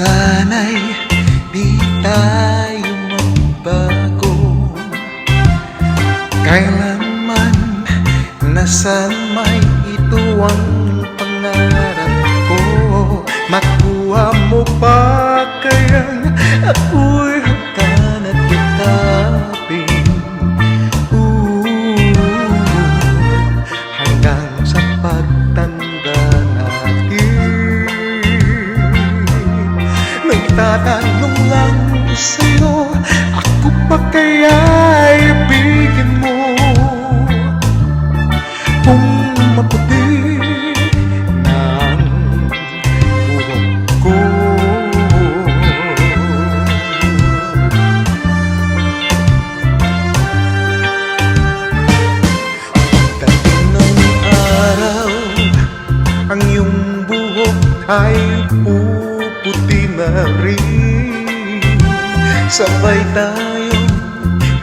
Sana'y di tayo magbago. Kailanman nasan may ito ang pangarap ko. Makuha mo pa kayang ako'y nagtatanong lang sa'yo Ako ba kaya'y ibigin mo? Kung maputi ng buhok ko Pagdating ng araw Ang iyong buhok ay puno na rin Sabay tayong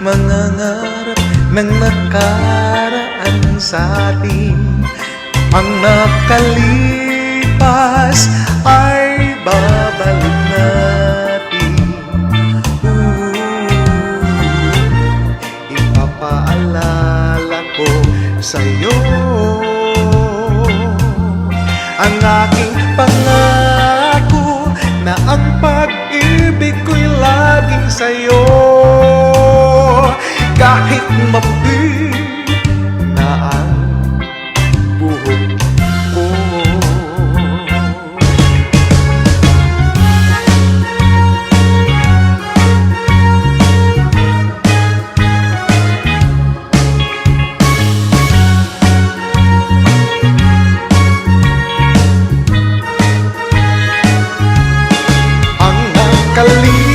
mangangarap ng nakaraan sa atin. Ang nakalipas ay babalik natin. Ooh, Ipapaalala ko sa'yo Ang aking pangako Na ang pag-ibig ko'y laging sa'yo. Kahit maputi like a leaf